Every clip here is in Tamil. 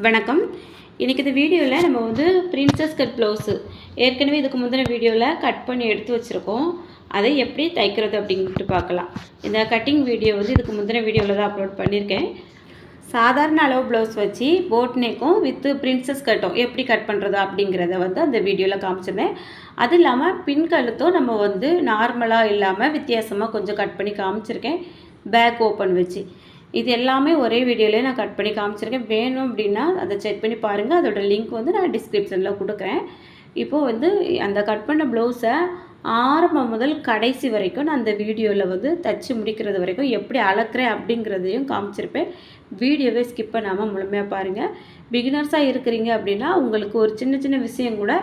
வணக்கம். இன்றைக்கி இந்த வீடியோவில் நம்ம வந்து பிரின்சஸ் கட் ப்ளவுஸு ஏற்கனவே இதுக்கு முந்தின வீடியோவில் கட் பண்ணி எடுத்து வச்சுருக்கோம். அதை எப்படி தைக்கிறது அப்படின்ட்டு பார்க்கலாம். இந்த கட்டிங் வீடியோ வந்து இதுக்கு முந்தின வீடியோவில் தான் அப்லோட் பண்ணியிருக்கேன். சாதாரண அளவு ப்ளவுஸ் வச்சு போட் நெக்கும் வித்து பிரின்சஸ் கட்டும் எப்படி கட் பண்ணுறது அப்படிங்கிறத வந்து அந்த வீடியோவில் காமிச்சிருந்தேன். அது இல்லாமல் பின் கழுத்தும் நம்ம வந்து நார்மலாக இல்லாமல் வித்தியாசமாக கொஞ்சம் கட் பண்ணி காமிச்சிருக்கேன். பேக் ஓப்பன் வச்சு. இது எல்லாமே ஒரே வீடியோலேயே நான் கட் பண்ணி காமிச்சிருக்கேன். வேணும் அப்படின்னா அதை செக் பண்ணி பாருங்கள் அதோடய லிங்க் வந்து நான் டிஸ்கிரிப்ஷனில் கொடுக்குறேன். இப்போது வந்து அந்த கட் பண்ண ப்ளவுஸை ஆரம்பம் முதல் கடைசி வரைக்கும் நான் அந்த வீடியோவில் வந்து தச்சு முடிக்கிறது வரைக்கும் எப்படி அளக்குறேன் அப்படிங்கிறதையும் காமிச்சிருப்பேன். வீடியோவே ஸ்கிப் பண்ணாமல் முழுமையாக பாருங்கள் பிகினர்ஸாக இருக்கிறீங்க அப்படின்னா உங்களுக்கு ஒரு சின்ன சின்ன விஷயம் கூட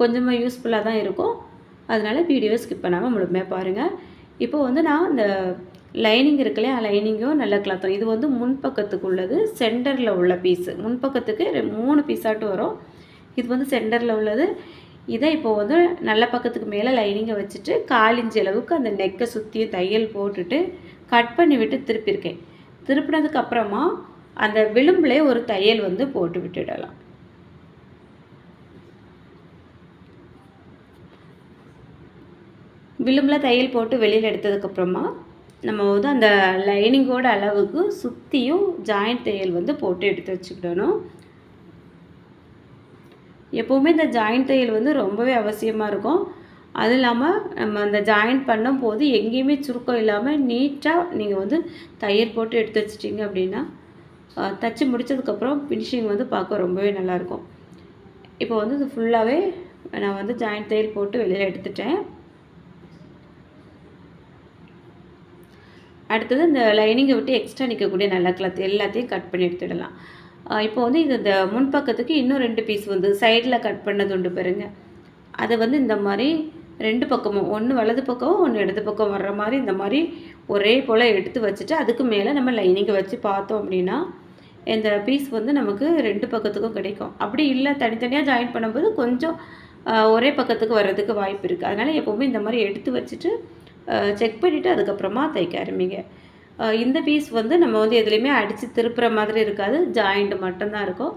கொஞ்சமாக யூஸ்ஃபுல்லாக தான் இருக்கும். அதனால் வீடியோவை ஸ்கிப் பண்ணாமல் முழுமையாக பாருங்கள் இப்போது வந்து நான் இந்த லைனிங் இருக்கு இல்லையா லைனிங்கும் நல்ல கிளாத்தும் இது வந்து முன்பக்கத்துக்கு உள்ளது சென்டரில் உள்ள பீஸு முன்பக்கத்துக்கு மூணு பீஸாட்டு வரும். இது வந்து சென்டரில் உள்ளது. இதை இப்போ வந்து நல்ல பக்கத்துக்கு மேலே லைனிங்கை வச்சுட்டு காலிஞ்சி அளவுக்கு அந்த நெக்கை சுற்றி தையல் போட்டுட்டு கட் பண்ணி விட்டு திருப்பியிருக்கேன். திருப்பினதுக்கு அப்புறமா அந்த விளிம்புலே ஒரு தையல் வந்து போட்டு விட்டுடலாம். விளிம்பில் தையல் போட்டு வெளியில் எடுத்ததுக்கப்புறமா நம்ம வந்து அந்த லைனிங்கோட அளவுக்கு சுற்றியும் ஜாயிண்ட் தையல் வந்து போட்டு எடுத்து வச்சுக்கிடணும். எப்போவுமே இந்த ஜாயிண்ட் தையல் வந்து ரொம்பவே அவசியமாக இருக்கும். அது இல்லாமல் நம்ம அந்த ஜாயிண்ட் பண்ணும்போது எங்கேயுமே சுருக்கம் இல்லாமல் நீட்டாக நீங்கள் வந்து தையல் போட்டு எடுத்து வச்சிட்டிங்க அப்படின்னா தச்சு முடிச்சதுக்கப்புறம் ஃபினிஷிங் வந்து பார்க்க ரொம்பவே நல்லாயிருக்கும் இப்போ வந்து இது ஃபுல்லாகவே நான் வந்து ஜாயிண்ட் தையல் போட்டு வெளியில் எடுத்துட்டேன். அடுத்தது இந்த லைனிங்கை விட்டு எக்ஸ்ட்ரா நிற்கக்கூடிய நல்ல கிளாத் எல்லாத்தையும் கட் பண்ணி எடுத்துடலாம். இப்போ வந்து இது இந்த முன்பக்கத்துக்கு இன்னும் ரெண்டு பீஸ் வந்து சைடில் கட் பண்ணது உண்டு பாருங்க. அதை வந்து இந்த மாதிரி ரெண்டு பக்கமும் ஒன்று வலது பக்கம் ஒன்று இடது பக்கம் வர்ற மாதிரி இந்த மாதிரி ஒரே போல் எடுத்து வச்சுட்டு அதுக்கு மேலே நம்ம லைனிங்கை வச்சு பார்த்தோம் அப்படின்னா இந்த பீஸ் வந்து நமக்கு ரெண்டு பக்கத்துக்கும் கிடைக்கும். அப்படி இல்லை தனித்தனியாக ஜாயின் பண்ணும்போது கொஞ்சம் ஒரே பக்கத்துக்கு வர்றதுக்கு வாய்ப்பு இருக்குது அதனால் எப்போவுமே இந்த மாதிரி எடுத்து வச்சுட்டு செக் பண்ணிவிட்டு அதுக்கப்புறமா தைக்க ஆரம்பிங்க. இந்த பீஸ் வந்து நம்ம வந்து எதுலேயுமே அடித்து திருப்புற மாதிரி இருக்காது. ஜாயிண்ட் மட்டும்தான் இருக்கும்.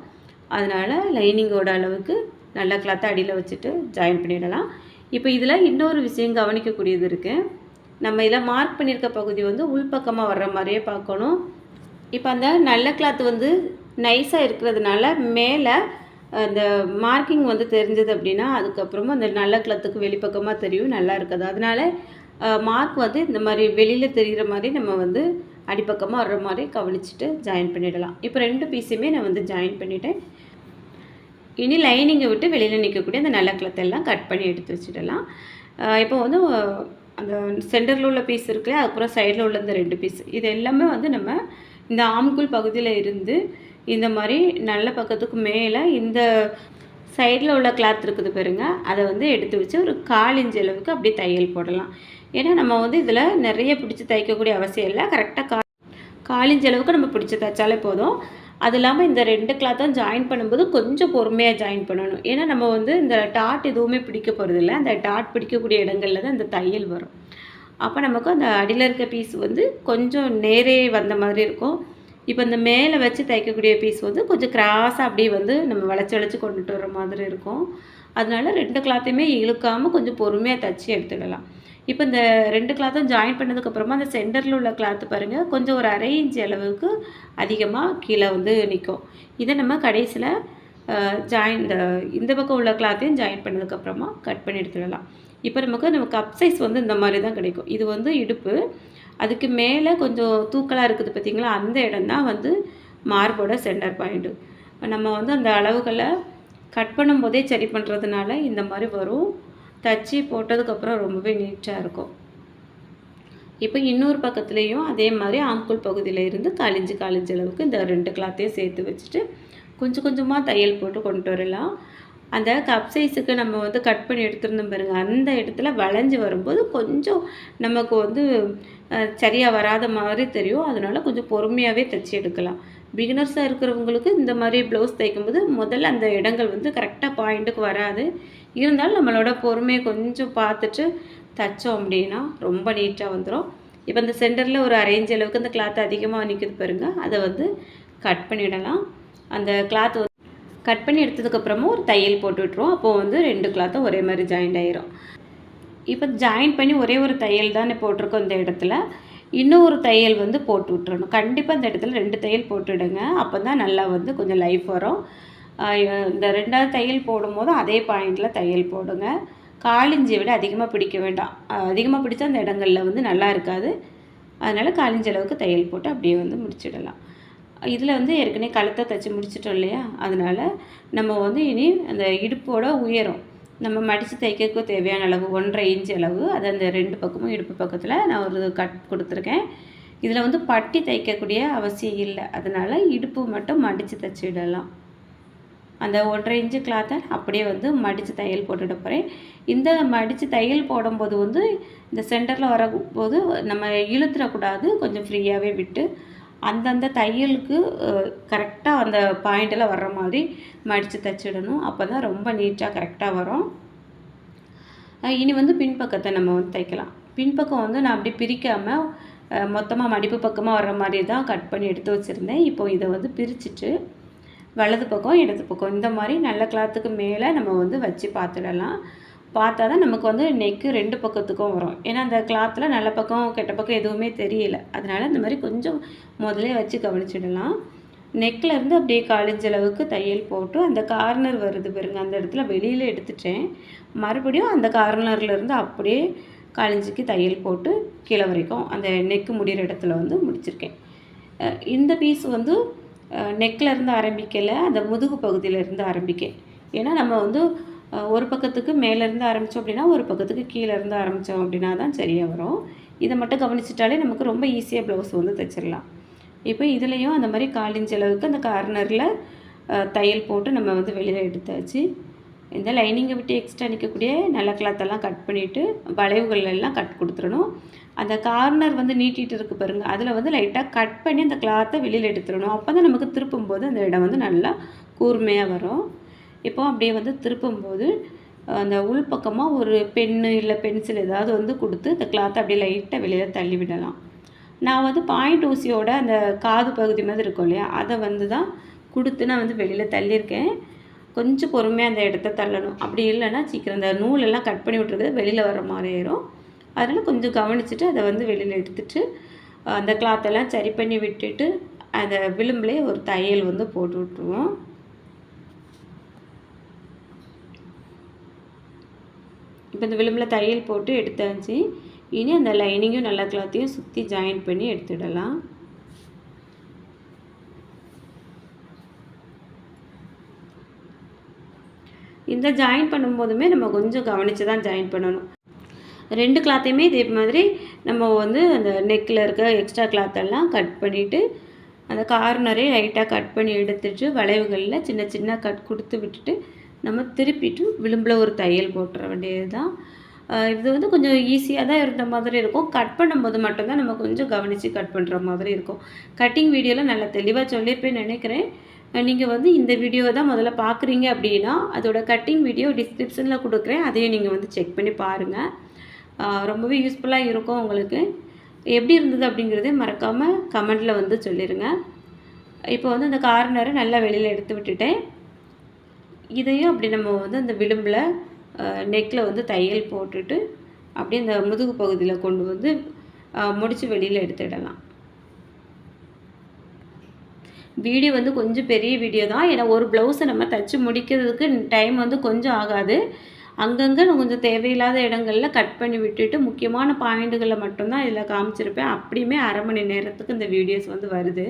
அதனால் லைனிங்கோட அளவுக்கு நல்ல கிளாத்தை அடியில் வச்சுட்டு ஜாயின் பண்ணிடலாம். இப்போ இதில் இன்னொரு விஷயம் கவனிக்கக்கூடியது இருக்குது நம்ம இதில் மார்க் பண்ணியிருக்க பகுதி வந்து உள்பக்கமாக வர்ற மாதிரியே பார்க்கணும். இப்போ அந்த நல்ல கிளாத் வந்து நைஸாக இருக்கிறதுனால மேலே அந்த மார்க்கிங் வந்து தெரிஞ்சது அப்படின்னா அதுக்கப்புறமா அந்த நல்ல கிளத்துக்கு வெளிப்பக்கமாக தெரியும் நல்லா இருக்காது. அதனால மார்க் வந்து இந்த மாதிரி வெளியில் தெரிகிற மாதிரி நம்ம வந்து அடிப்பக்கமாக வர்ற மாதிரி கவனிச்சுட்டு ஜாயின் பண்ணிடலாம். இப்போ ரெண்டு பீஸுமே நான் வந்து ஜாயின் பண்ணிட்டேன். இனி லைனிங்கை விட்டு வெளியில் நிற்கக்கூடிய அந்த நல்ல கிளத்தை எல்லாம் கட் பண்ணி எடுத்து வச்சிடலாம். இப்போ வந்து அந்த சென்டரில் உள்ள பீஸ் இருக்குல்ல அதுக்கப்புறம் சைடில் உள்ள இந்த ரெண்டு பீஸ் இது எல்லாமே வந்து நம்ம இந்த ஆம்குள் பகுதியில் இருந்து இந்த மாதிரி நல்ல பக்கத்துக்கு மேலே இந்த சைடில் உள்ள கிளாத் இருக்குது பாருங்க அதை வந்து எடுத்து வச்சு ஒரு கால் இன்ச் அளவுக்கு அப்படியே தையல் போடலாம். ஏன்னா நம்ம வந்து இதில் நிறைய பிடிச்சி தைக்கக்கூடிய அவசியம் இல்லை. கரெக்டாக கா காலிஞ்ச அளவுக்கு நம்ம பிடிச்சி தைச்சாலே போதும். அது இல்லாமல் இந்த ரெண்டு கிளாத்தும் ஜாயின் பண்ணும்போது கொஞ்சம் பொறுமையாக ஜாயின் பண்ணணும். ஏன்னா நம்ம வந்து இந்த டாட் எதுவுமே பிடிக்க போகிறதில்ல அந்த டாட் பிடிக்கக்கூடிய இடங்கள்ல தான் இந்த தையல் வரும். அப்போ நமக்கு அந்த அடியில் இருக்க பீஸ் வந்து கொஞ்சம் நேரே வந்த மாதிரி இருக்கும். இப்போ இந்த மேலே வச்சு தைக்கக்கூடிய பீஸ் வந்து கொஞ்சம் கிராஸாக அப்படியே வந்து நம்ம வளைச்சி வளைச்சி கொண்டுட்டு வர மாதிரி இருக்கும். அதனால ரெண்டு கிளாத்தையுமே இழுக்காமல் கொஞ்சம் பொறுமையாக தைச்சி எடுத்துடலாம். இப்போ இந்த ரெண்டு கிளாத்தும் ஜாயின் பண்ணதுக்கப்புறமா அந்த சென்டரில் உள்ள கிளாத்து பாருங்கள் கொஞ்சம் ஒரு அரை இன்ச் அளவுக்கு அதிகமாக கீழே வந்து நிற்கும் இதை நம்ம கடைசியில் ஜாயின் இந்த இந்த பக்கம் உள்ள கிளாத்தையும் ஜாயின் பண்ணதுக்கப்புறமா கட் பண்ணி எடுத்துடலாம். இப்போ நமக்கு நம்ம கப் சைஸ் வந்து இந்த மாதிரி தான் கிடைக்கும். இது வந்து இடுப்பு. அதுக்கு மேலே கொஞ்சம் தூக்கலாக இருக்குது பார்த்தீங்களா? அந்த இடம் தான் வந்து மார்போட சென்டர் பாயிண்ட்டு நம்ம வந்து அந்த அளவுகளை கட் பண்ணும்போதே சரி பண்ணுறதுனால இந்த மாதிரி வரும். தச்சு போட்டதுக்கப்புறம் ரொம்பவே நீட்டாக இருக்கும். இப்போ இன்னொரு பக்கத்துலேயும் அதே மாதிரி ஆம்குள் பகுதியில் இருந்து காலிஞ்சு காலிஞ்சு அளவுக்கு இந்த ரெண்டு கிளாத்தையும் சேர்த்து வச்சுட்டு கொஞ்சம் கொஞ்சமாக தையல் போட்டு கொண்டு வரலாம். அந்த கப் சைஸுக்கு நம்ம வந்து கட் பண்ணி எடுத்துருந்தோம் பாருங்க. அந்த இடத்துல வளைஞ்சு வரும்போது கொஞ்சம் நமக்கு வந்து சரியாக வராத மாதிரி தெரியும். அதனால் கொஞ்சம் பொறுமையாகவே தைச்சி எடுக்கலாம். பிகினர்ஸாக இருக்கிறவங்களுக்கு இந்த மாதிரி ப்ளவுஸ் தைக்கும்போது முதல்ல அந்த இடங்கள் வந்து கரெக்டாக பாயிண்ட்டுக்கு வராது. இருந்தாலும் நம்மளோட பொறுமையை கொஞ்சம் பார்த்துட்டு தைச்சோம் அப்படின்னா ரொம்ப நீட்டாக வந்துடும் இப்போ இந்த சென்டரில் ஒரு அரேஞ்ச் அளவுக்கு அந்த கிளாத் அதிகமாக நிற்குது பாருங்க. அதை வந்து கட் பண்ணிடலாம். அந்த கிளாத் கட் பண்ணி எடுத்ததுக்கப்புறமும் ஒரு தையல் போட்டு விட்ருவோம் அப்போது வந்து ரெண்டு கிளாத்தும் ஒரே மாதிரி ஜாயிண்ட் ஆயிரும். இப்போ ஜாயின் பண்ணி ஒரே ஒரு தையல் தானே போட்டிருக்கோம் இந்த இடத்துல. இன்னும் ஒரு தையல் வந்து போட்டு விட்டுறணும். கண்டிப்பாக இந்த இடத்துல ரெண்டு தையல் போட்டுவிடுங்க அப்போ தான் நல்லா வந்து கொஞ்சம் லைஃப் வரும். இந்த ரெண்டாவது தையல் போடும்போது அதே பாயிண்டில் தையல் போடுங்க. காலிஞ்சியை விட அதிகமாக பிடிக்க வேண்டாம். அதிகமாக பிடிச்சா அந்த இடங்களில் வந்து நல்லா இருக்காது. அதனால் காலிஞ்ச அளவுக்கு தையல் போட்டு அப்படியே வந்து முடிச்சிடலாம். இதில் வந்து ஏற்கனவே கழுத்தை தைச்சி முடிச்சிட்டோம் இல்லையா? அதனால் நம்ம வந்து இனி அந்த இடுப்போட உயரம். நம்ம மடித்து தைக்கிறதுக்கு தேவையான அளவு ஒன்றரை இன்ச் அளவு அது அந்த ரெண்டு பக்கமும் இடுப்பு பக்கத்தில் நான் ஒரு கட் கொடுத்துருக்கேன். இதில் வந்து பட்டி தைக்கக்கூடிய அவசியம் இல்லை. அதனால் இடுப்பு மட்டும் மடித்து தைச்சிடலாம். அந்த ஒன்றரை இன்ச்சு கிளாத்தை அப்படியே வந்து மடித்து தையல் போட்டுட போகிறேன் இந்த மடித்து தையல் போடும்போது வந்து இந்த சென்டரில் வரும்போது நம்ம இழுத்துடக்கூடாது. கொஞ்சம் ஃப்ரீயாகவே விட்டு அந்தந்த தையலுக்கு கரெக்டாக அந்த பாயிண்டில் வர்ற மாதிரி மடித்து தைச்சிடணும். அப்போ தான் ரொம்ப நீட்டாக கரெக்டாக வரும். இனி வந்து பின்பக்கத்தை நம்ம வந்து தைக்கலாம். பின்பக்கம் வந்து நான் அப்படி பிரிக்காமல் மொத்தமாக மடிப்பு பக்கமாக வர்ற மாதிரி தான் கட் பண்ணி எடுத்து வச்சுருந்தேன். இப்போ இதை வந்து பிரிச்சுட்டு வலது பக்கம் இடது பக்கம் இந்த மாதிரி நல்ல கிளாத்துக்கு மேலே நம்ம வந்து வச்சு பார்த்துடலாம். பார்த்தா தான் நமக்கு வந்து நெக்கு ரெண்டு பக்கத்துக்கும் வரும். ஏன்னா அந்த கிளாத்தில் நல்ல பக்கம் கெட்ட பக்கம் எதுவுமே தெரியல. அதனால் இந்த மாதிரி கொஞ்சம் முதலே வச்சு கவனிச்சிடலாம். நெக்கில் இருந்து அப்படியே காலேஜ் அளவுக்கு தையல் போட்டு அந்த கார்னர் வருது பாருங்க அந்த இடத்துல வெளியில் எடுத்துட்டேன். மறுபடியும் அந்த கார்னர்லேருந்து அப்படியே காலிஞ்சிக்கு தையல் போட்டு கீழே வரைக்கும் அந்த நெக்கு முடிகிற இடத்துல வந்து முடிச்சிருக்கேன். இந்த பீஸ் வந்து நெக்கில் இருந்து ஆரம்பிக்கலை அந்த முதுகு பகுதியிலேருந்து ஆரம்பிக்க ஏன்னா நம்ம வந்து ஒரு பக்கத்துக்கு மேலேருந்து ஆரம்பித்தோம் அப்படின்னா ஒரு பக்கத்துக்கு கீழேருந்து ஆரம்பித்தோம் அப்படின்னா தான் சரியாக வரும். இதை மட்டும் கவனிச்சிட்டாலே நமக்கு ரொம்ப ஈஸியாக ப்ளவுஸ் வந்து தைச்சிடலாம் இப்போ இதுலேயும் அந்த மாதிரி காலிஞ்ச அளவுக்கு அந்த கார்னரில் தையல் போட்டு நம்ம வந்து வெளியில் எடுத்தாச்சு இந்த லைனிங்கை விட்டு எக்ஸ்ட்ரா நிற்கக்கூடிய நல்ல கிளாத்தெல்லாம் கட் பண்ணிவிட்டு வளைவுகள் எல்லாம் கட் கொடுத்துடணும். அந்த கார்னர் வந்து நீட்டிகிட்டு இருக்கு பாருங்கள் அதில் வந்து லைட்டாக கட் பண்ணி அந்த கிளாத்தை வெளியில் எடுத்துடணும். அப்போ தான் நமக்கு திருப்பும்போது அந்த இடம் வந்து நல்லா கூர்மையாக வரும். இப்போ அப்படியே வந்து திருப்பும்போது அந்த உள் பக்கமாக ஒரு பென்னு இல்லை பென்சில் ஏதாவது வந்து கொடுத்து அந்த கிளாத்தை அப்படியே லைட்டாக வெளியில் தள்ளி விடலாம். நான் வந்து பாயிண்ட் ஊசியோட அந்த காது பகுதி மாதிரி இருக்கும் இல்லையா அதை வந்து தான் கொடுத்து நான் வந்து வெளியில் தள்ளியிருக்கேன். கொஞ்சம் பொறுமையாக அந்த இடத்த தள்ளணும். அப்படி இல்லைன்னா சீக்கிரம் அந்த நூலெல்லாம் கட் பண்ணி விட்டுறது வெளியில் வர மாதிரி ஆயிரும். அதனால் கொஞ்சம் கவனிச்சுட்டு அதை வந்து வெளியில் எடுத்துட்டு அந்த கிளாத்தெல்லாம் சரி பண்ணி விட்டுட்டு அந்த விளிம்புலேயே ஒரு தையல் வந்து போட்டு விட்ருவோம் இப்போ இந்த விளிம்பில் தையல் போட்டு எடுத்தாச்சு இனி அந்த லைனிங்கும் நல்லா கிளாத்தையும் சுற்றி ஜாயின் பண்ணி எடுத்துடலாம். இந்த ஜாயின் பண்ணும்போதுமே நம்ம கொஞ்சம் கவனித்து தான் ஜாயின் பண்ணணும். ரெண்டு கிளாத்தையுமே இதே மாதிரி நம்ம வந்து அந்த நெக்கில் இருக்க எக்ஸ்ட்ரா கிளாத்தெல்லாம் கட் பண்ணிவிட்டு அந்த கார்னரே லைட்டாக கட் பண்ணி எடுத்துட்டு வளைவுகளில் சின்ன சின்ன கட் கொடுத்து விட்டுட்டு நம்ம திருப்பிட்டு விளிம்பில் ஒரு தையல் போட்டுற வேண்டியது தான் இது வந்து கொஞ்சம் ஈஸியாக தான் இருந்த மாதிரி இருக்கும். கட் பண்ணும்போது மட்டும்தான் நம்ம கொஞ்சம் கவனித்து கட் பண்ணுற மாதிரி இருக்கும். கட்டிங் வீடியோவில் நல்லா தெளிவாக சொல்லியிருப்பேன் நினைக்கிறேன். நீங்கள் வந்து இந்த வீடியோ தான் முதல்ல பார்க்குறீங்க அப்படின்னா அதோட கட்டிங் வீடியோ டிஸ்கிரிப்ஷனில் கொடுக்குறேன். அதையும் நீங்கள் வந்து செக் பண்ணி பாருங்கள் ரொம்பவே யூஸ்ஃபுல்லாக இருக்கும் உங்களுக்கு. எப்படி இருந்தது அப்படிங்கிறதே மறக்காமல் கமெண்டில் வந்து சொல்லிடுங்க இப்போ வந்து அந்த கார்னரை நல்லா வெளியில் எடுத்து விட்டுட்டேன். இதையும் அப்படி நம்ம வந்து அந்த விளிம்பில் நெக்கில் வந்து தையல் போட்டுட்டு அப்படியே இந்த முதுகு பகுதியில் கொண்டு வந்து முடித்து வெளியில் எடுத்துடலாம். வீடியோ வந்து கொஞ்சம் பெரிய வீடியோ தான். ஏன்னா ஒரு ப்ளவுஸை நம்ம தைச்சி முடிக்கிறதுக்கு டைம் வந்து கொஞ்சம் ஆகாது. அங்கங்கே நான் கொஞ்சம் தேவையில்லாத இடங்களில் கட் பண்ணி விட்டுட்டு முக்கியமான பாயிண்ட்டுகளை மட்டும்தான் இதில் காமிச்சிருப்பேன். அப்படியுமே அரை மணி நேரத்துக்கு இந்த வீடியோஸ் வந்து வருது.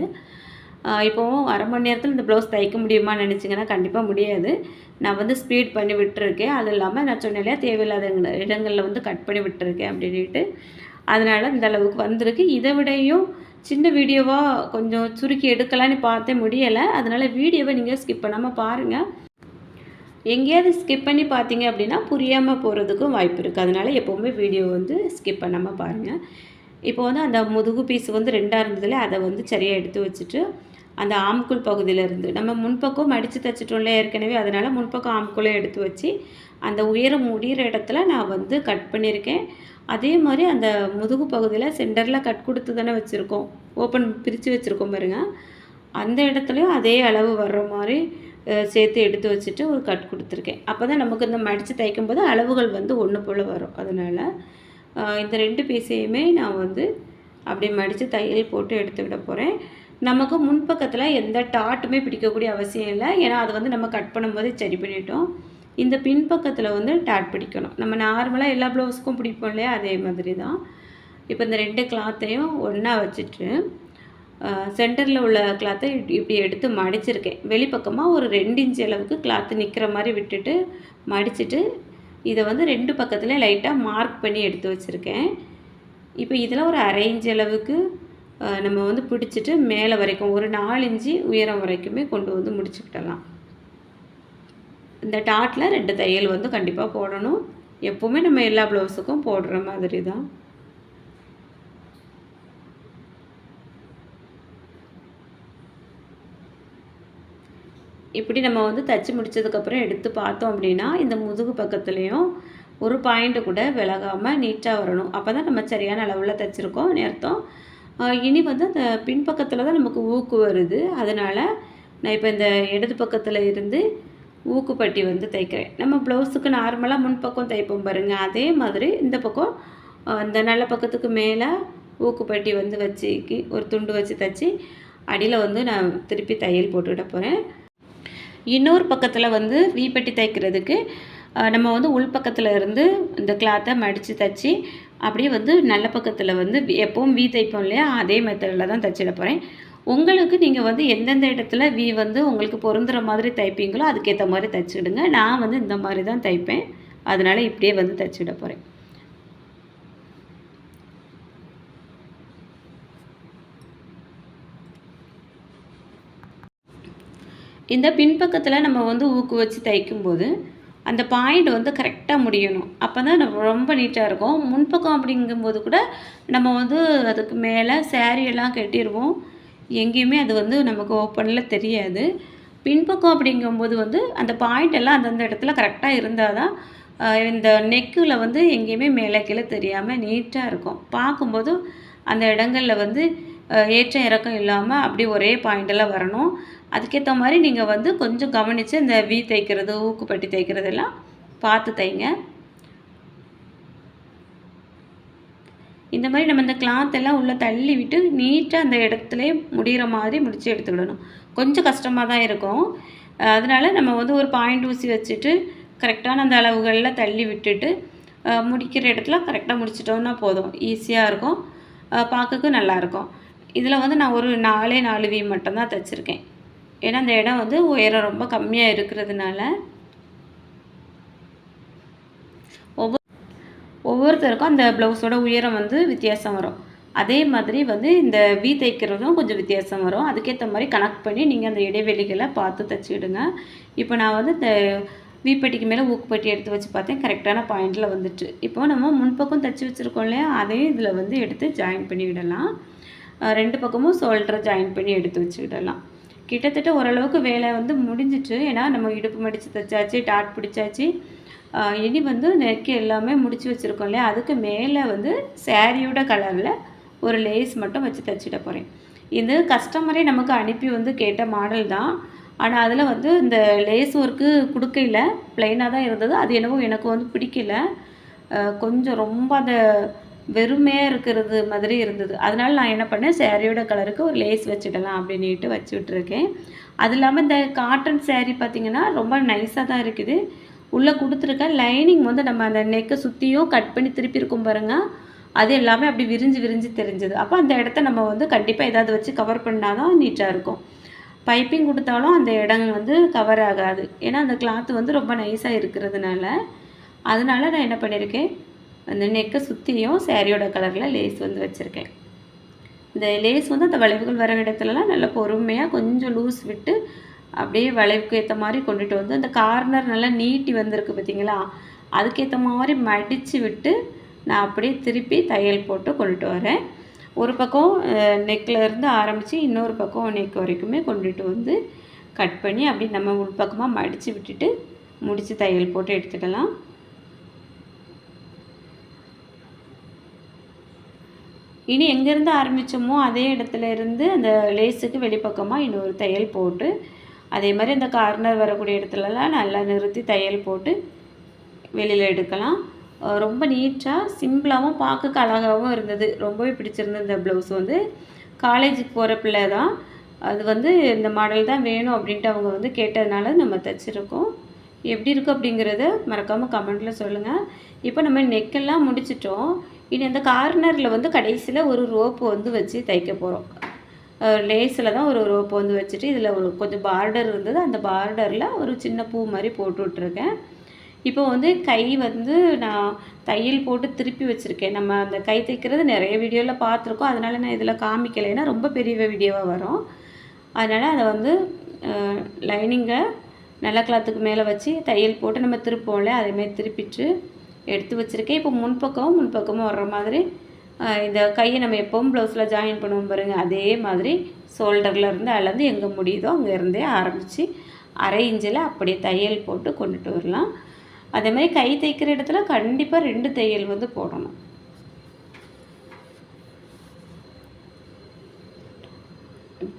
இப்போவும் அரை மணி நேரத்தில் இந்த ப்ளவுஸ் தைக்க முடியுமான்னு நினச்சிங்கன்னா கண்டிப்பாக முடியாது. நான் வந்து ஸ்பீட் பண்ணி விட்டுருக்கேன். அது இல்லாமல் நான் சொன்னேன் இல்லையா தேவையில்லாத இடங்களில் வந்து கட் பண்ணி விட்டுருக்கேன் அப்படின்ட்டு அதனால் இந்த அளவுக்கு வந்திருக்கு. இதை விடையும் சின்ன வீடியோவாக கொஞ்சம் சுருக்கி எடுக்கலான்னு பார்த்தே முடியலை. அதனால் வீடியோவை நீங்கள் ஸ்கிப் பண்ணாமல் பாருங்கள் எங்கேயாவது ஸ்கிப் பண்ணி பார்த்தீங்க அப்படின்னா புரியாமல் போகிறதுக்கும் வாய்ப்பு இருக்குது அதனால் எப்போவுமே வீடியோ வந்து ஸ்கிப் பண்ணாமல் பாருங்கள் இப்போ வந்து அந்த முதுகு பீஸ் வந்து ரெண்டாக இருந்ததில் அதை வந்து சரியாக எடுத்து வச்சுட்டு அந்த ஆம்குள் பகுதியிலேருந்து. நம்ம முன்பக்கம் மடித்து தைச்சிட்டோம்ல ஏற்கனவே. அதனால் முன்பக்கம் ஆம்குள்ளே எடுத்து வச்சு அந்த உயரம் முடிகிற இடத்துல நான் வந்து கட் பண்ணியிருக்கேன். அதே மாதிரி அந்த முதுகு பகுதியில் சென்டரில் கட் கொடுத்து தானே வச்சுருக்கோம். ஓப்பன் பிரித்து வச்சுருக்கோம் பாருங்கள் அந்த இடத்துலையும் அதே அளவு வர்ற மாதிரி சேர்த்து எடுத்து வச்சுட்டு ஒரு கட் கொடுத்துருக்கேன். அப்போ தான் நமக்கு இந்த மடித்து தைக்கும்போது அளவுகள் வந்து ஒன்று போல் வரும். அதனால் இந்த ரெண்டு பீஸையுமே நான் வந்து அப்படி மடித்து தையல் போட்டு எடுத்துக்கிட போகிறேன் நமக்கு முன்பக்கத்தில் எந்த டாட்டுமே பிடிக்கக்கூடிய அவசியம் இல்லை. ஏன்னா அது வந்து நம்ம கட் பண்ணும்போதே சரி பண்ணிட்டோம். இந்த பின்பக்கத்தில் வந்து டாட் பிடிக்கணும். நம்ம நார்மலாக எல்லா ப்ளவுஸுக்கும் பிடிப்போம் இல்லையா? அதே மாதிரி தான் இப்போ இந்த ரெண்டு கிளாத்தையும் ஒன்றா வச்சுட்டு சென்டரில் உள்ள கிளாத்தை இப்படி எடுத்து மடிச்சிருக்கேன். வெளிப்பக்கமாக ஒரு ரெண்டு இன்ச்சு அளவுக்கு கிளாத்து நிற்கிற மாதிரி விட்டுட்டு மடிச்சுட்டு இதை வந்து ரெண்டு பக்கத்தில் லைட்டாக மார்க் பண்ணி எடுத்து வச்சுருக்கேன். இப்போ இதில் ஒரு அரை இன்ச்சு அளவுக்கு நம்ம வந்து பிடிச்சிட்டு மேலே வரைக்கும் ஒரு நாலு இஞ்சி உயரம் வரைக்குமே கொண்டு வந்து முடிச்சுக்கிடலாம் இந்த டாட்டில் ரெண்டு தையல் வந்து கண்டிப்பாக போடணும். எப்போவுமே நம்ம எல்லா ப்ளவுஸுக்கும் போடுற மாதிரி தான் இப்படி நம்ம வந்து தச்சு முடித்ததுக்கப்புறம் எடுத்து பார்த்தோம் அப்படின்னா இந்த முதுகு பக்கத்துலேயும் ஒரு பாயிண்ட்டு கூட விலகாமல் நீட்டாக வரணும். அப்போ தான் நம்ம சரியான அளவில் தைச்சிருக்கோம் நேர்த்தம். இனி வந்து அந்த பின்பக்கத்தில் தான் நமக்கு ஊக்கு வருது. அதனால் நான் இப்போ இந்த இடது பக்கத்தில் இருந்து ஊக்குப்பட்டி வந்து தைக்கிறேன். நம்ம ப்ளவுஸுக்கு நார்மலாக முன்பக்கம் தைப்போம் பாருங்கள் அதே மாதிரி இந்த பக்கம் இந்த நல்ல பக்கத்துக்கு மேலே ஊக்குப்பட்டி வந்து வச்சு ஒரு துண்டு வச்சு தைச்சி அடியில் வந்து நான் திருப்பி தையல் போட்டுவிட போகிறேன் இன்னொரு பக்கத்தில் வந்து வீப்பட்டி தைக்கிறதுக்கு நம்ம வந்து உள் பக்கத்தில் இருந்து இந்த கிளாத்தை மடித்து தைச்சி அப்படியே வந்து நல்ல பக்கத்தில் வந்து எப்பவும் வீ தைப்போம் இல்லையா? அதே மெத்தடில் தான் தைச்சிட போகிறேன் உங்களுக்கு நீங்கள் வந்து எந்தெந்த இடத்துல வீ வந்து உங்களுக்கு பொருந்துகிற மாதிரி தைப்பீங்களோ அதுக்கேற்ற மாதிரி தைச்சிடுங்க. நான் வந்து இந்த மாதிரி தான் தைப்பேன். அதனால் இப்படியே வந்து தைச்சிட போகிறேன் இந்த பின்பக்கத்தில் நம்ம வந்து ஊக்கு வச்சு தைக்கும்போது அந்த பாயிண்ட் வந்து கரெக்டாக முடியணும். அப்போ தான் நம்ம ரொம்ப நீட்டாக இருக்கும். முன்பக்கம் அப்படிங்கும்போது கூட நம்ம வந்து அதுக்கு மேலே சேரீயெல்லாம் கட்டிடுவோம் எங்கேயுமே அது வந்து நமக்கு ஓப்பனில் தெரியாது. பின்பக்கம் அப்படிங்கும்போது வந்து அந்த பாயிண்ட் எல்லாம் அந்தந்த இடத்துல கரெக்டாக இருந்தால் தான் இந்த நெக்கில் வந்து எங்கேயுமே மேலே கீழே தெரியாமல் நீட்டாக இருக்கும். பார்க்கும்போது அந்த இடங்களில் வந்து ஏற்றம் இறக்கம் இல்லாமல் அப்படி ஒரே பாயிண்டெல்லாம் வரணும். அதுக்கேற்ற மாதிரி நீங்கள் வந்து கொஞ்சம் கவனித்து இந்த வீ தைக்கிறது ஊக்குப்பட்டி தைக்கிறதெல்லாம் பார்த்து தைங்க இந்த மாதிரி நம்ம இந்த கிளாத் எல்லாம் உள்ளே தள்ளி விட்டு நீட்டாக அந்த இடத்துல முடிகிற மாதிரி முடித்து எடுத்துக்கிடணும் கொஞ்சம் கஷ்டமாக தான் இருக்கும். அதனால் நம்ம வந்து ஒரு பாயிண்ட் ஊசி வச்சுட்டு கரெக்டான அந்த அளவுகளில் தள்ளி விட்டுட்டு முடிக்கிற இடத்துல கரெக்டாக முடிச்சிட்டோன்னா போதும். ஈஸியாக இருக்கும். பார்க்கக்கு நல்லாயிருக்கும் இதில் வந்து நான் ஒரு நாலே நாலு வீ மட்டும்தான் தைச்சிருக்கேன் ஏன்னா அந்த இடம் வந்து உயரம் ரொம்ப கம்மியாக இருக்கிறதுனால ஒவ்வொரு ஒவ்வொருத்தருக்கும் அந்த ப்ளவுஸோட உயரம் வந்து வித்தியாசம் வரும். அதே மாதிரி வந்து இந்த வீ தைக்கிறதும் கொஞ்சம் வித்தியாசம் வரும். அதுக்கேற்ற மாதிரி கனெக்ட் பண்ணி நீங்கள் அந்த இடைவெளிகளை பார்த்து தைச்சிடுங்க இப்போ நான் வந்து இந்த வீப்பட்டிக்கு மேலே ஊக்குப்பட்டி எடுத்து வச்சு பார்த்தேன். கரெக்டான பாயிண்டில் வந்துட்டு. இப்போ நம்ம முன்பக்கம் தைச்சி வச்சுருக்கோம் இல்லையா? அதையும் இதில் வந்து எடுத்து ஜாயின் பண்ணி விடலாம் ரெண்டு பக்கமும் ஷோல்டரை ஜாயின் பண்ணி எடுத்து வச்சுக்கிடலாம். கிட்டத்தட்ட ஓரளவுக்கு வேலை வந்து முடிஞ்சிச்சு. ஏன்னா நம்ம இடுப்பு மடித்து தைச்சாச்சு டாட் பிடிச்சாச்சு. இனி வந்து நெக்கு எல்லாமே முடித்து வச்சுருக்கோம் இல்லையா? அதுக்கு மேலே வந்து சேரீயோட கலரில் ஒரு லேஸ் மட்டும் வச்சு தைச்சிட போகிறேன் இது கஸ்டமரே நமக்கு அனுப்பி வந்து கேட்ட மாடல் தான். ஆனால் அதில் வந்து இந்த லேஸ் ஒர்க்கு கொடுக்கல ப்ளைனாக தான் இருந்தது. அது என்னவோ எனக்கு வந்து பிடிக்கல. கொஞ்சம் ரொம்ப அந்த வெறுமையாக இருக்கிறது மாதிரி இருந்தது. அதனால் நான் என்ன பண்ணேன் சேரீயோட கலருக்கு ஒரு லேஸ் வச்சுடலாம் அப்படின்ட்டு வச்சு விட்ருக்கேன் அது இல்லாமல் இந்த காட்டன் சேரீ பார்த்திங்கன்னா ரொம்ப நைஸாக தான் இருக்குது. உள்ளே கொடுத்துருக்க லைனிங் வந்து நம்ம அந்த நெக்கை சுற்றியும் கட் பண்ணி திருப்பி இருக்கும் பாருங்கள் அது எல்லாமே அப்படி விரிஞ்சு விரிஞ்சு தெரிஞ்சுது. அப்போ அந்த இடத்த நம்ம வந்து கண்டிப்பாக ஏதாவது வச்சு கவர் பண்ணால் தான் நீட்டாக இருக்கும். பைப்பிங் கொடுத்தாலும் அந்த இடம் வந்து கவர் ஆகாது. ஏன்னா அந்த கிளாத்து வந்து ரொம்ப நைஸாக இருக்கிறதுனால. அதனால நான் என்ன பண்ணியிருக்கேன் அந்த நெக்கை சுற்றியும் சேரீயோட கலரில் லேஸ் வந்து வச்சுருக்கேன். இந்த லேஸ் வந்து அந்த வளைவுகள் வர இடத்துலலாம் நல்லா பொறுமையாக கொஞ்சம் லூஸ் விட்டு அப்படியே வளைவுக்கு ஏற்ற மாதிரி கொண்டுட்டு வந்து அந்த கார்னர் நல்லா நீட்டி வந்திருக்கு பார்த்தீங்களா அதுக்கேற்ற மாதிரி மடித்து விட்டு நான் அப்படியே திருப்பி தையல் போட்டு கொண்டுட்டு வரேன். ஒரு பக்கம் நெக்கில் இருந்து ஆரம்பித்து இன்னொரு பக்கம் நெக் வரைக்குமே கொண்டுட்டு வந்து கட் பண்ணி அப்படி நம்ம உள்பக்கமாக மடித்து விட்டுட்டு முடித்து தையல் போட்டு எடுத்துக்கலாம். இனி எங்கேருந்து ஆரம்பித்தோமோ அதே இடத்துல இருந்து அந்த லேஸுக்கு வெளிப்பக்கமாக இன்னொரு தையல் போட்டு அதே மாதிரி அந்த கார்னர் வரக்கூடிய இடத்துலலாம் நல்லா நிறுத்தி தையல் போட்டு வெளியில் எடுக்கலாம். ரொம்ப நீட்டாக சிம்பிளாகவும் பார்க்க அழகாகவும் இருந்தது. ரொம்பவே பிடிச்சிருந்தது இந்த ப்ளவுஸ் வந்து. காலேஜுக்கு போகிற பிள்ளை தான் அது வந்து இந்த மாடல் தான் வேணும் அப்படின்ட்டு அவங்க வந்து கேட்டதுனால நம்ம தைச்சிருக்கோம். எப்படி இருக்குது அப்படிங்கிறத மறக்காமல் கமெண்ட்டில் சொல்லுங்கள் இப்போ நம்ம நெக்கெல்லாம் முடிச்சிட்டோம். இனி அந்த கார்னரில் வந்து கடைசியில் ஒரு ரோப்பு வந்து வச்சு தைக்க போகிறோம் லேஸில் தான் ஒரு ரோப்பு வந்து வச்சுட்டு இதில் ஒரு கொஞ்சம் பார்டர் இருந்தது. அந்த பார்டரில் ஒரு சின்ன பூ மாதிரி போட்டு விட்ருக்கேன் இப்போ வந்து கை வந்து நான் தையல் போட்டு திருப்பி வச்சுருக்கேன். நம்ம அந்த கை தைக்கிறது நிறைய வீடியோவில் பார்த்துருக்கோம். அதனால் நான் இதில் காமிக்கலை ஏன்னா ரொம்ப பெரிய வீடியோவாக வரும். அதனால் அதை வந்து லைனிங்கை நல்ல கிளாத்துக்கு மேலே வச்சு தையல் போட்டு நம்ம திருப்போம்ல அதேமாரி திருப்பிட்டு எடுத்து வச்சுருக்கேன். இப்போ முன்பக்கமும் முன்பக்கமும் வர்ற மாதிரி இந்த கையை நம்ம எப்போவும் ப்ளவுஸில் ஜாயின் பண்ணுவோம் பாருங்கள் அதே மாதிரி ஷோல்டரில் இருந்து அளந்து எங்கே முடியுதோ அங்கே இருந்தே ஆரம்பித்து அரை இஞ்சில் அப்படியே தையல் போட்டு கொண்டுட்டு வரலாம். அதேமாதிரி கை தைக்கிற இடத்துல கண்டிப்பாக ரெண்டு தையல் வந்து போடணும்.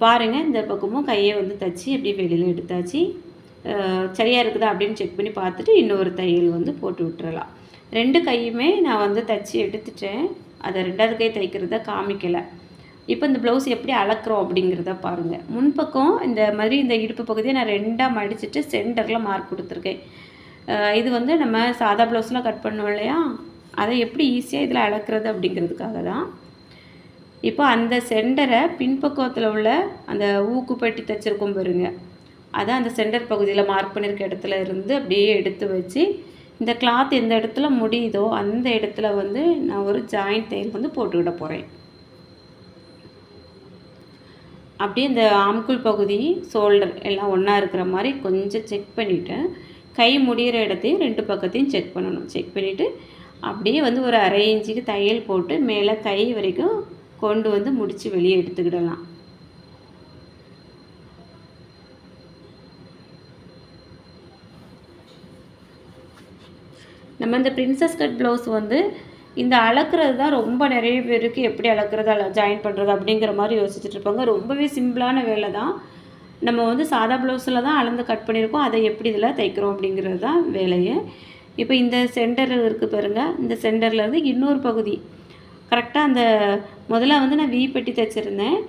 பாருங்கள் இந்த பக்கமும் கையை வந்து தைச்சி எப்படி வெளியில் எடுத்தாச்சு. சரியாக இருக்குதா அப்படின்னு செக் பண்ணி பார்த்துட்டு இன்னொரு தையல் வந்து போட்டு விட்டுறலாம். ரெண்டு கையுமே நான் வந்து தைச்சி எடுத்துட்டேன். அதை ரெண்டாவது கை தைக்கிறத காமிக்கலை. இப்போ இந்த ப்ளவுஸ் எப்படி அளக்குறோம் அப்படிங்கிறத பாருங்கள் முன்பக்கம் இந்த மாதிரி இந்த இடுப்பு பகுதியை நான் ரெண்டாக மடிச்சுட்டு சென்டரில் மார்க் கொடுத்துருக்கேன். இது வந்து நம்ம சாதா ப்ளவுஸ்லாம் கட் பண்ணுவோம் இல்லையா? அதை எப்படி ஈஸியாக இதில் அளக்குறது அப்படிங்கிறதுக்காக தான். இப்போ அந்த சென்டரை பின்பக்கத்தில் உள்ள அந்த ஊக்குப்பட்டி தைச்சிருக்கோம் பாருங்க. அதை அந்த சென்டர் பகுதியில் மார்க் பண்ணியிருக்க இடத்துல இருந்து அப்படியே எடுத்து வச்சு இந்த கிளாத் எந்த இடத்துல முடியுதோ அந்த இடத்துல வந்து நான் ஒரு ஜாயிண்ட் தையல் வந்து போட்டுக்கிட போகிறேன் அப்படியே இந்த ஆம்குள் பகுதி ஷோல்டர் எல்லாம் ஒன்றா இருக்கிற மாதிரி கொஞ்சம் செக் பண்ணிவிட்டு கை முடிகிற இடத்தையும் ரெண்டு பக்கத்தையும் செக் பண்ணணும். செக் பண்ணிவிட்டு அப்படியே வந்து ஒரு அரை இன்ச்சுக்கு தையல் போட்டு மேலே கை வரைக்கும் கொண்டு வந்து முடித்து வெளியே எடுத்துக்கிடலாம். நம்ம இந்த பிரின்சஸ் கட் ப்ளவுஸ் வந்து இந்த அளக்குறது தான் ரொம்ப நிறைய பேருக்கு எப்படி அளக்குறது அல ஜாயின் பண்ணுறது அப்படிங்கிற மாதிரி யோசிச்சுட்டு இருப்பாங்க. ரொம்பவே சிம்பிளான வேலை தான். நம்ம வந்து சாதா ப்ளவுஸில் தான் அளந்து கட் பண்ணியிருக்கோம். அதை எப்படி இதில் தைக்கிறோம் அப்படிங்கிறது தான் வேலையை. இப்போ இந்த சென்டர் இருக்குது பாருங்கள் இந்த சென்டர்லேருந்து இன்னொரு பகுதி. கரெக்டாக அந்த முதல்ல வந்து நான் வி பெட்டி தைச்சிருந்தேன்.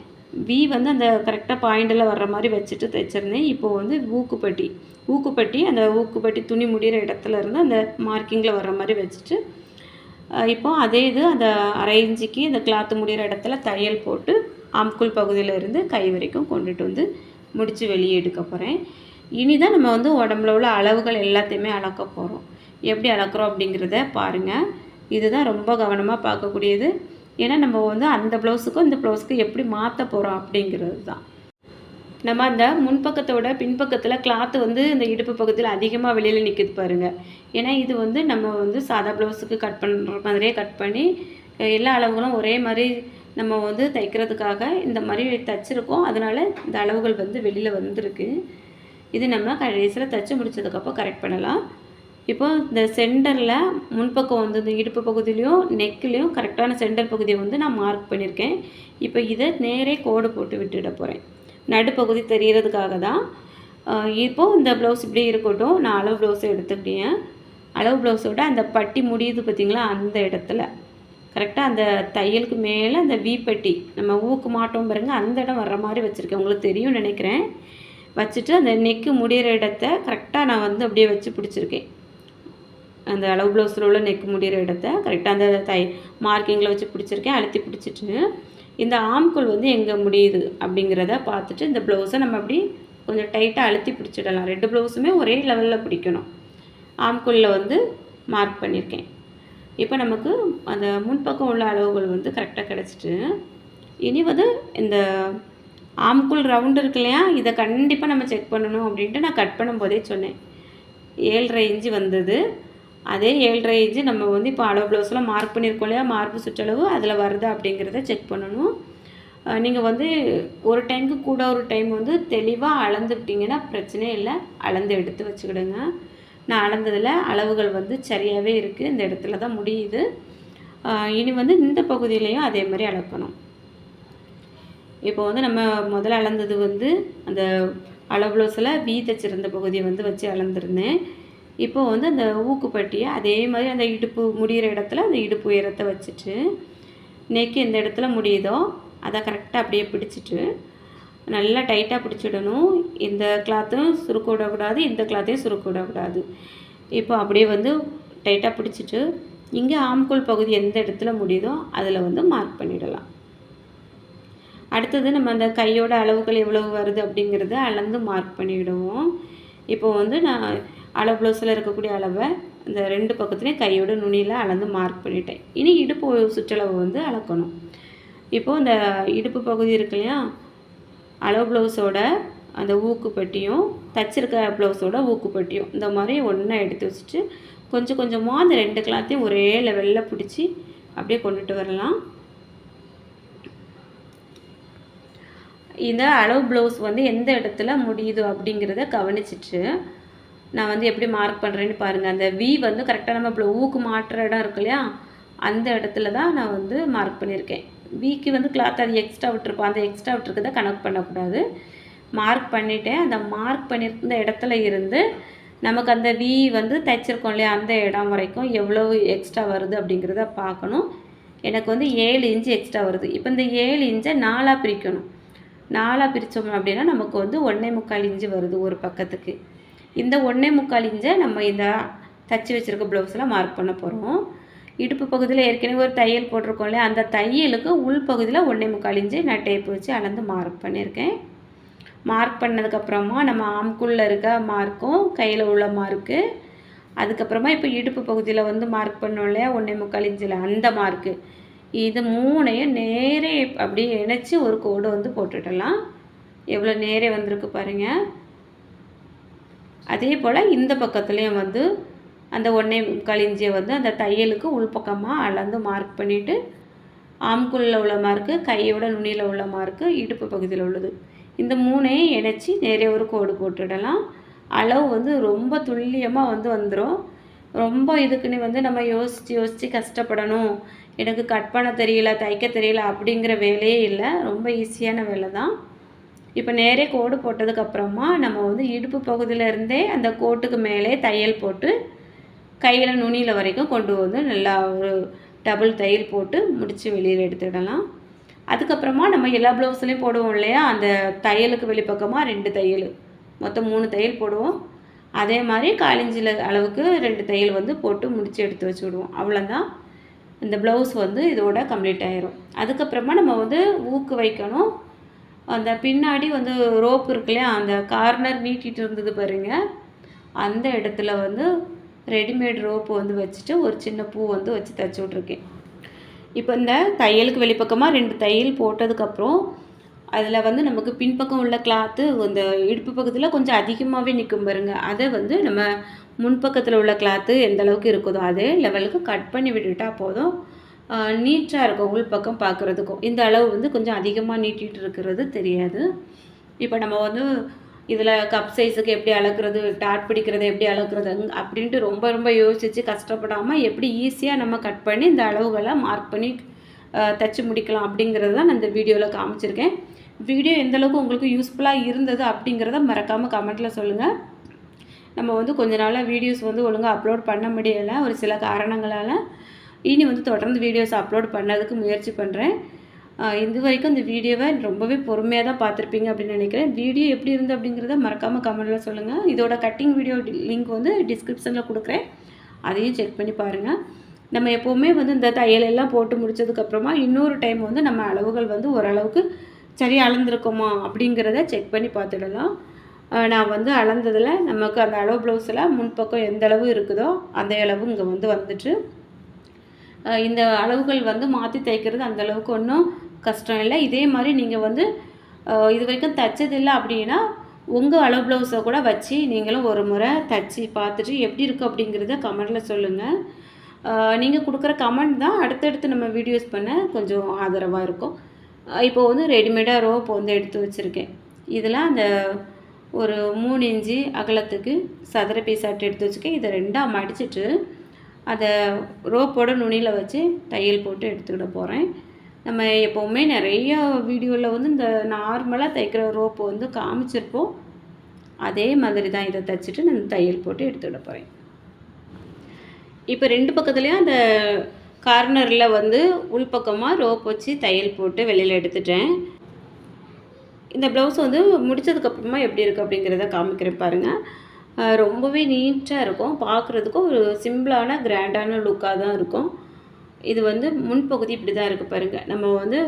வி வந்து அந்த கரெக்டாக பாயிண்டில் வர்ற மாதிரி வச்சுட்டு தைச்சிருந்தேன். இப்போது வந்து ஊக்குப்பட்டி. ஊக்குப்பட்டி அந்த ஊக்குப்பட்டி துணி முடிகிற இடத்துல இருந்து அந்த மார்க்கிங்கில் வர்ற மாதிரி வச்சுட்டு இப்போ அதே இது அந்த அரை அந்த இந்த கிளாத்து முடிகிற இடத்துல தையல் போட்டு ஆம்குள் பகுதியில் இருந்து கை வரைக்கும் கொண்டுட்டு வந்து முடித்து வெளியே எடுக்க போகிறேன் இனி தான் நம்ம வந்து உடம்புல உள்ள அளவுகள் எல்லாத்தையுமே அளக்க போகிறோம் எப்படி அளக்குறோம் அப்படிங்கிறத பாருங்கள் இதுதான் ரொம்ப கவனமாக பார்க்கக்கூடியது. ஏன்னா நம்ம வந்து அந்த ப்ளவுஸுக்கும் இந்த ப்ளவுஸுக்கும் எப்படி மாற்ற போகிறோம் அப்படிங்கிறது தான். நம்ம அந்த முன்பக்கத்தோட பின்பக்கத்தில் கிளாத்து வந்து இந்த இடுப்பு பக்கத்தில் அதிகமாக வெளியில் நிற்கிது பாருங்கள் ஏன்னா இது வந்து நம்ம வந்து சாதா ப்ளவுஸுக்கு கட் பண்ணுற மாதிரியே கட் பண்ணி எல்லா அளவுகளும் ஒரே மாதிரி நம்ம வந்து தைக்கிறதுக்காக இந்த மாதிரி தைச்சிருக்கோம். அதனால் இந்த அளவுகள் வந்து வெளியில் வந்திருக்கு. இது நம்ம கடைசியில் தைச்சி முடிச்சதுக்கப்புறம் கரெக்ட் பண்ணலாம். இப்போது இந்த சென்டரில் முன்பக்கம் வந்து இந்த இடுப்பு பகுதியிலையும் நெக்லேயும் கரெக்டான சென்டர் பகுதியை வந்து நான் மார்க் பண்ணியிருக்கேன். இப்போ இதை நேரே கோடு போட்டு விட்டுட போகிறேன் நடுப்பகுதி தெரிகிறதுக்காக தான். இப்போது இந்த ப்ளவுஸ் இப்படி இருக்கட்டும். நான் அளவு ப்ளவுஸை எடுத்துக்கிட்டேன். அளவு ப்ளவுஸோட அந்த பட்டி முடியுது பார்த்திங்களா? அந்த இடத்துல. கரெக்டாக அந்த தையலுக்கு மேலே அந்த வீப்பட்டி நம்ம ஊக்கு மாட்டோம் பாருங்கள் அந்த இடம் வர்ற மாதிரி வச்சுருக்கேன். உங்களுக்கு தெரியும் நினைக்கிறேன். வச்சுட்டு அந்த நெக்கு முடிகிற இடத்த கரெக்டாக நான் வந்து அப்படியே வச்சு பிடிச்சிருக்கேன். அந்த அளவு ப்ளவுஸில் உள்ள நெக் முடிகிற இடத்த கரெக்டாக அந்த தை மார்க்கிங்கில் வச்சு பிடிச்சிருக்கேன் அழுத்தி பிடிச்சிட்டு இந்த ஆம்குள் வந்து எங்கே முடியுது அப்படிங்கிறத பார்த்துட்டு இந்த ப்ளவுஸை நம்ம அப்படி கொஞ்சம் டைட்டாக அழுத்தி பிடிச்சிடலாம். ரெண்டு ப்ளவுஸுமே ஒரே லெவலில் பிடிக்கணும். ஆம்குள்ளில் வந்து மார்க் பண்ணியிருக்கேன் இப்போ நமக்கு அந்த முன்பக்கம் உள்ள அளவுகள் வந்து கரெக்டாக கிடச்சிட்டு இனி வந்து இந்த ஆம்குள் ரவுண்டு இருக்கு இல்லையா? இதை கண்டிப்பாக நம்ம செக் பண்ணணும் அப்படின்ட்டு நான் கட் பண்ணும்போதே சொன்னேன். ஏழரை இன்ச்சு வந்தது. அதே ஏழரை இன்ச்சு நம்ம வந்து இப்போ அளவு ப்ளவுஸில் மார்க் பண்ணியிருக்கோம் இல்லையா? மார்பு சுற்றளவு அதில் வருது அப்படிங்கிறத செக் பண்ணணும். நீங்கள் வந்து ஒரு டைமுக்கு கூட ஒரு டைம் வந்து தெளிவாக அளந்துக்கிட்டிங்கன்னா பிரச்சனையே இல்லை. அளந்து எடுத்து வச்சுக்கிடுங்க. நான் அளந்ததில் அளவுகள் வந்து சரியாகவே இருக்குது இந்த இடத்துல தான் முடியுது. இனி வந்து இந்த பகுதியிலையும் அதே மாதிரி அளக்கணும். இப்போ வந்து நம்ம முதல்ல அளந்தது வந்து அந்த அளவு ப்ளவுஸில் வி பகுதியை வந்து வச்சு அளந்துருந்தேன். இப்போ வந்து அந்த ஊக்குப்பட்டியை அதே மாதிரி அந்த இடுப்பு முடிகிற இடத்துல அந்த இடுப்பு உயரத்தை வச்சுட்டு நெக்கு எந்த இடத்துல முடியுதோ அதை கரெக்டாக அப்படியே பிடிச்சிட்டு நல்லா டைட்டாக பிடிச்சிடணும். இந்த கிளாத்தும் சுருக்க விடக்கூடாது இந்த கிளாத்தையும் சுருக்க விடக்கூடாது இப்போ அப்படியே வந்து டைட்டாக பிடிச்சிட்டு இங்கே ஆம்கோல் பகுதி எந்த இடத்துல முடியுதோ அதில் வந்து மார்க் பண்ணிடலாம். அடுத்தது நம்ம அந்த கையோட அளவுகள் எவ்வளவு வருது அப்படிங்கிறத அளந்து மார்க் பண்ணிவிடுவோம் இப்போ வந்து நான் அளவு ப்ளவுஸில் இருக்கக்கூடிய அளவை இந்த ரெண்டு பக்கத்துலேயும் கையோட நுனியில் அளந்து மார்க் பண்ணிட்டேன். இனி இடுப்பு சுற்றளவு வந்து அளக்கணும். இப்போது இந்த இடுப்பு பகுதி இருக்கு இல்லையா? அளவு ப்ளவுஸோட அந்த ஊக்குப்பட்டியும் தச்சிருக்க ப்ளவுஸோட ஊக்குப்பட்டியும் இந்த மாதிரி ஒன்றா எடுத்து வச்சுட்டு கொஞ்சம் கொஞ்சமாக அந்த ரெண்டு கிளாத்தையும் ஒரே லெவலில் பிடிச்சி அப்படியே கொண்டுட்டு வரலாம். இந்த அளவு ப்ளவுஸ் வந்து எந்த இடத்துல முடியுது அப்படிங்கிறத கவனிச்சிட்டு நான் வந்து எப்படி மார்க் பண்ணுறேன்னு பாருங்கள் அந்த வி வந்து கரெக்டாக நம்ம இப்போ ஊக்கு மாட்டுற இடம் இருக்கு இல்லையா? அந்த இடத்துல தான் நான் வந்து மார்க் பண்ணியிருக்கேன். விக்கு வந்து கிளாத் அது எக்ஸ்ட்ரா விட்டுருப்போம் அந்த எக்ஸ்ட்ரா விட்டுருக்கதை கணக்கு பண்ணக்கூடாது. மார்க் பண்ணிவிட்டேன் அந்த மார்க் பண்ணியிருந்த இடத்துல இருந்து நமக்கு அந்த வி வந்து தைச்சிருக்கோம் இல்லையா? அந்த இடம் வரைக்கும் எவ்வளோ எக்ஸ்ட்ரா வருது அப்படிங்கிறத பார்க்கணும். எனக்கு வந்து ஏழு இன்ச்சு எக்ஸ்ட்ரா வருது. இப்போ இந்த ஏழு இன்ச்சை நாலாக பிரிக்கணும். நாலாக பிரித்தோம் அப்படின்னா நமக்கு வந்து ஒன்றே முக்கால் இன்ச்சு வருது ஒரு பக்கத்துக்கு. இந்த ஒன்றே முக்கால் இன்ச்சை நம்ம இந்த தச்சு வச்சுருக்க ப்ளவுஸில் மார்க் பண்ண போகிறோம் இடுப்பு பகுதியில் ஏற்கனவே ஒரு தையல் போட்டிருக்கோம் இல்லையா? அந்த தையலுக்கு உள் பகுதியில் ஒன்றே முக்கால் இன்ச்சு நான் டேப் வச்சு அளந்து மார்க் பண்ணியிருக்கேன் மார்க் பண்ணதுக்கப்புறமா நம்ம ஆம்குள்ளே இருக்க மார்க்கும் கையில் உள்ள மார்க்கு அதுக்கப்புறமா இப்போ இடுப்பு பகுதியில் வந்து மார்க் பண்ணோம் இல்லையா? ஒன்றே முக்கால் இன்ச்சில் அந்த மார்க்கு இது மூணையும் நேரே அப்படியே இணைச்சி ஒரு கோடு வந்து போட்டுடலாம். எவ்வளோ நேரே வந்திருக்கு பாருங்கள் அதே போல் இந்த பக்கத்துலேயும் வந்து அந்த ஒன்றே முக்கால் இஞ்சியை வந்து அந்த தையலுக்கு உள்பக்கமாக அளந்து மார்க் பண்ணிவிட்டு ஆம்குள்ளில் உள்ள மார்க்கு கையோட நுனியில் உள்ள மார்க்கு இடுப்பு பகுதியில் உள்ளது. இந்த மூணையும் இணைச்சி நிறைய ஒரு கோடு போட்டுடலாம். அளவு வந்து ரொம்ப துல்லியமாக வந்து வந்துடும் ரொம்ப இதுக்குன்னு வந்து நம்ம யோசித்து யோசித்து கஷ்டப்படணும். எனக்கு கட் பண்ண தெரியல தைக்க தெரியல அப்படிங்கிற வேலையே இல்லை. ரொம்ப ஈஸியான வேலை தான் இப்போ நேரே கோடு போட்டதுக்கப்புறமா நம்ம வந்து இடுப்பு பகுதியிலேருந்தே அந்த கோட்டுக்கு மேலே தையல் போட்டு கையில் நுனியில் வரைக்கும் கொண்டு வந்து நல்லா ஒரு டபுள் தையல் போட்டு முடித்து வெளியில் எடுத்துடலாம் அதுக்கப்புறமா நம்ம எல்லா ப்ளவுஸ்லேயும் போடுவோம் இல்லையா? அந்த தையலுக்கு வெளிப்பக்கமாக ரெண்டு தையல். மொத்தம் மூணு தையல் போடுவோம். அதே மாதிரி காலிஞ்சில் அளவுக்கு ரெண்டு தையல் வந்து போட்டு முடித்து எடுத்து வச்சு விடுவோம். அவ்வளோதான் இந்த ப்ளவுஸ் வந்து இதோட கம்ப்ளீட் ஆயிரும். அதுக்கப்புறமா நம்ம வந்து ஊக்கு வைக்கணும். அந்த பின்னாடி வந்து ரோப் இருக்கு இல்லையா அந்த கார்னர் நீட்டிகிட்டு இருந்தது பாருங்க. அந்த இடத்துல வந்து ரெடிமேட் ரோப்பு வந்து வச்சுட்டு ஒரு சின்ன பூ வந்து வச்சு தைச்சி விட்ருக்கேன் இப்போ இந்த தையலுக்கு வெளிப்பக்கமாக ரெண்டு தையல் போட்டதுக்கப்புறம் அதில் வந்து நமக்கு பின்பக்கம் உள்ள கிளாத்து இந்த இடுப்பு பக்கத்தில் கொஞ்சம் அதிகமாகவே நிற்கும் பாருங்க. அதை வந்து நம்ம முன்பக்கத்தில் உள்ள கிளாத்து எந்த அளவுக்கு இருக்குதோ அதே லெவலுக்கு கட் பண்ணி விட்டுட்டால் போதும். நீட்டாக இருக்கும் உள்பக்கம் பார்க்குறதுக்கும் இந்த அளவு வந்து கொஞ்சம் அதிகமாக நீட்டிகிட்டு இருக்கிறது தெரியாது. இப்போ நம்ம வந்து இதில் கப் சைஸுக்கு எப்படி அளக்குறது டாட் பிடிக்கிறது எப்படி அளக்குறது அப்படின்ட்டு ரொம்ப ரொம்ப யோசித்து கஷ்டப்படாமல் எப்படி ஈஸியாக நம்ம கட் பண்ணி இந்த அளவுகளை மார்க் பண்ணி தைச்சி முடிக்கலாம் அப்படிங்கிறது தான் நான் இந்த வீடியோவில் காமிச்சிருக்கேன். வீடியோ எந்தளவுக்கு உங்களுக்கு யூஸ்ஃபுல்லாக இருந்தது அப்படிங்கிறத மறக்காமல் கமெண்ட்டில் சொல்லுங்கள் நம்ம வந்து கொஞ்ச நாளாக வீடியோஸ் வந்து ஒழுங்காக அப்லோட் பண்ண முடியலை. ஒரு சில காரணங்களால் இனி வந்து தொடர்ந்து வீடியோஸ் அப்லோட் பண்ணதுக்கு முயற்சி பண்ணுறேன் இது வரைக்கும் இந்த வீடியோவை ரொம்பவே பொறுமையாக தான் பார்த்துருப்பீங்க அப்படின்னு நினைக்கிறேன். வீடியோ எப்படி இருந்து அப்படிங்கிறத மறக்காமல் கமெண்ட்டில் சொல்லுங்கள் இதோட கட்டிங் வீடியோ லிங்க் வந்து டிஸ்கிரிப்ஷனில் கொடுக்குறேன். அதையும் செக் பண்ணி பாருங்கள் நம்ம எப்போவுமே வந்து இந்த தையலெல்லாம் போட்டு முடிச்சதுக்கப்புறமா இன்னொரு டைம் வந்து நம்ம அளவுகள் வந்து ஓரளவுக்கு சரி அளந்துருக்கோமா அப்படிங்கிறத செக் பண்ணி பார்த்துடலாம். நான் வந்து அளந்ததில் நமக்கு அந்த அளவு ப்ளவுஸில் முன்பக்கம் எந்த அளவு இருக்குதோ அந்த அளவு இங்கே வந்து வந்துட்டு இந்த அளவுகள் வந்து மாற்றி தைக்கிறது அந்த அளவுக்கு ஒன்றும் கஷ்டம் இல்லை. இதே மாதிரி நீங்கள் வந்து இது வரைக்கும் தைச்சதில்லை அப்படின்னா உங்கள் அளவு ப்ளவுஸை கூட வச்சு நீங்களும் ஒரு முறை தைச்சி பார்த்துட்டு எப்படி இருக்குது அப்படிங்கிறத கமெண்டில் சொல்லுங்கள் நீங்கள் கொடுக்குற கமெண்ட் தான் அடுத்தடுத்து நம்ம வீடியோஸ் பண்ண கொஞ்சம் ஆதரவாக இருக்கும். இப்போ வந்து ரெடிமேடாக ரோப் வந்து எடுத்து வச்சுருக்கேன். இதில் அந்த ஒரு மூணு இன்ச்சு அகலத்துக்கு சதுர பீஸ் ஆட்டு எடுத்து வச்சுருக்கேன். இதை ரெண்டாக மடிச்சிட்டு அதை ரோப்போட நுனியில் வச்சு தையல் போட்டு எடுத்துக்கிட போகிறேன் நம்ம எப்போவுமே நிறைய வீடியோவில் வந்து இந்த நார்மலாக தைக்கிற ரோப்பு வந்து காமிச்சிருப்போம். அதே மாதிரி தான் இதை தைச்சிட்டு நான் தையல் போட்டு எடுத்துக்கிட போகிறேன் இப்போ ரெண்டு பக்கத்துலேயும் அந்த கார்னரில் வந்து உள்பக்கமாக ரோப் வச்சு தையல் போட்டு வெளியில் எடுத்துட்டேன். இந்த ப்ளவுஸ் வந்து முடித்ததுக்கப்புறமா எப்படி இருக்குது அப்படிங்கிறத காமிக்கிறேன் பாருங்கள் ரொம்பவே நீட்டாக இருக்கும். பார்க்குறதுக்கும் ஒரு சிம்பிளான கிராண்டான லுக்காக தான் இருக்கும். இது வந்து முன்பகுதி இப்படி தான் இருக்குது பாருங்கள் நம்ம வந்து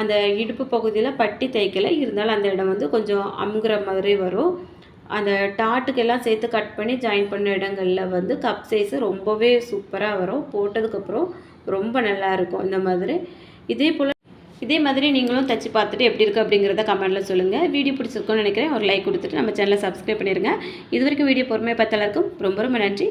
அந்த இடுப்பு பகுதியில் பட்டி தைக்கல இருந்தாலும் அந்த இடம் வந்து கொஞ்சம் அமுங்குற மாதிரி வரும். அந்த டாட்டுக்கெல்லாம் சேர்த்து கட் பண்ணி ஜாயின் பண்ண இடங்களில் வந்து கப் சைஸு ரொம்பவே சூப்பராக வரும். போட்டதுக்கப்புறம் ரொம்ப நல்லா இருக்கும் இந்த மாதிரி. இதே போல் இதே மாதிரி நீங்களும் தச்சு பார்த்துட்டு எப்படி இருக்குது அப்படிங்கிறத கமெண்ட்டில் சொல்லுங்கள் வீடியோ பிடிச்சிருக்கோன்னு நினைக்கிறேன். ஒரு லைக் கொடுத்துட்டு நம்ம சேனலை சப்ஸ்கிரைப் பண்ணிடுங்க இது வரைக்கும் வீடியோ பொறுமையாக பார்த்த எல்லாருக்கும் ரொம்ப ரொம்ப நன்றி.